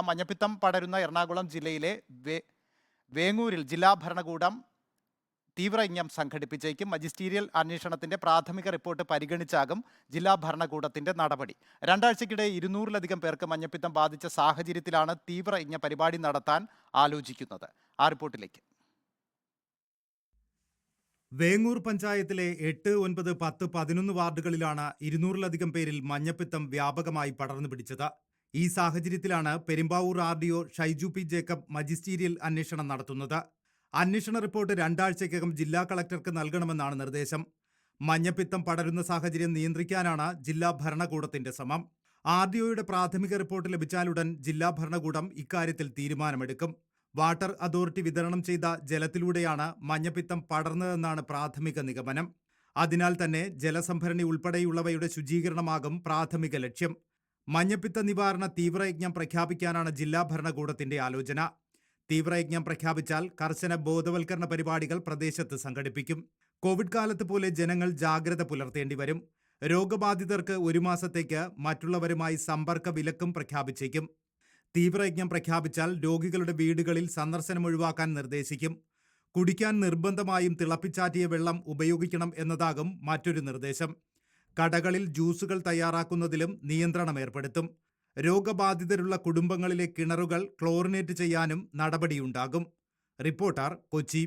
മഞ്ഞപ്പിത്തം പടരുന്ന എറണാകുളം ജില്ലയിലെ വേ വേങ്ങൂരിൽ ജില്ലാ ഭരണകൂടം തീവ്രയജ്ഞം സംഘടിപ്പിച്ചേക്കും. മജിസ്റ്റീരിയൽ അന്വേഷണത്തിന്റെ പ്രാഥമിക റിപ്പോർട്ട് പരിഗണിച്ചാകും ജില്ലാ ഭരണകൂടത്തിന്റെ നടപടി. രണ്ടാഴ്ചക്കിടെ ഇരുന്നൂറിലധികം പേർക്ക് മഞ്ഞപ്പിത്തം ബാധിച്ച സാഹചര്യത്തിലാണ് തീവ്രയജ്ഞ പരിപാടി നടത്താൻ ആലോചിക്കുന്നത്. ആ റിപ്പോർട്ടിലേക്ക്. വേങ്ങൂർ പഞ്ചായത്തിലെ എട്ട് ഒൻപത് പത്ത് പതിനൊന്ന് വാർഡുകളിലാണ് ഇരുന്നൂറിലധികം പേരിൽ മഞ്ഞപ്പിത്തം വ്യാപകമായി പടർന്നു പിടിച്ചത്. ഈ സാഹചര്യത്തിലാണ് Perumbavoor R D O Shaiju P Jacob magisterial അന്വേഷണം നടത്തുന്നത്. അന്വേഷണ റിപ്പോർട്ട് രണ്ടാഴ്ചയ്ക്കകം ജില്ലാ കളക്ടർക്ക് നൽകണമെന്നാണ് നിർദ്ദേശം. മഞ്ഞപ്പിത്തം പടരുന്ന സാഹചര്യം നിയന്ത്രിക്കാനാണ് ജില്ലാ ഭരണകൂടത്തിന്റെ ശ്രമം. ആർ ഡി ഒയുടെ പ്രാഥമിക റിപ്പോർട്ട് ലഭിച്ചാലുടൻ ജില്ലാ ഭരണകൂടം ഇക്കാര്യത്തിൽ തീരുമാനമെടുക്കും. വാട്ടർ അതോറിറ്റി വിതരണം ചെയ്ത ജലത്തിലൂടെയാണ് മഞ്ഞപ്പിത്തം പടർന്നതെന്നാണ് പ്രാഥമിക നിഗമനം. അതിനാൽ തന്നെ ജലസംഭരണി ഉൾപ്പെടെയുള്ളവയുടെ ശുചീകരണമാകും പ്രാഥമിക ലക്ഷ്യം. മഞ്ഞപ്പിത്ത നിവാരണ തീവ്രയജ്ഞം പ്രഖ്യാപിക്കാനാണ് ജില്ലാ ഭരണകൂടത്തിന്റെ ആലോചന. തീവ്രയജ്ഞം പ്രഖ്യാപിച്ചാൽ കർശന ബോധവൽക്കരണ പരിപാടികൾ പ്രദേശത്ത് സംഘടിപ്പിക്കും. കോവിഡ് കാലത്ത് പോലെ ജനങ്ങൾ ജാഗ്രത പുലർത്തേണ്ടി വരും. രോഗബാധിതർക്ക് ഒരു മാസത്തേക്ക് മറ്റുള്ളവരുമായി സമ്പർക്ക വിലക്കും പ്രഖ്യാപിച്ചേക്കും. തീവ്രയജ്ഞം പ്രഖ്യാപിച്ചാൽ രോഗികളുടെ വീടുകളിൽ സന്ദർശനം ഒഴിവാക്കാൻ നിർദ്ദേശിക്കും. കുടിക്കാൻ നിർബന്ധമായും തിളപ്പിച്ചാറ്റിയ വെള്ളം ഉപയോഗിക്കണം എന്നതാകും മറ്റൊരു നിർദ്ദേശം. കടകളിൽ ജ്യൂസുകൾ തയ്യാറാക്കുന്നതിലും നിയന്ത്രണം ഏർപ്പെടുത്തും. രോഗബാധിതരുള്ള കുടുംബങ്ങളിലെ കിണറുകൾ ക്ലോറിനേറ്റ് ചെയ്യാനും നടപടിയുണ്ടാകും. റിപ്പോർട്ടർ കൊച്ചി.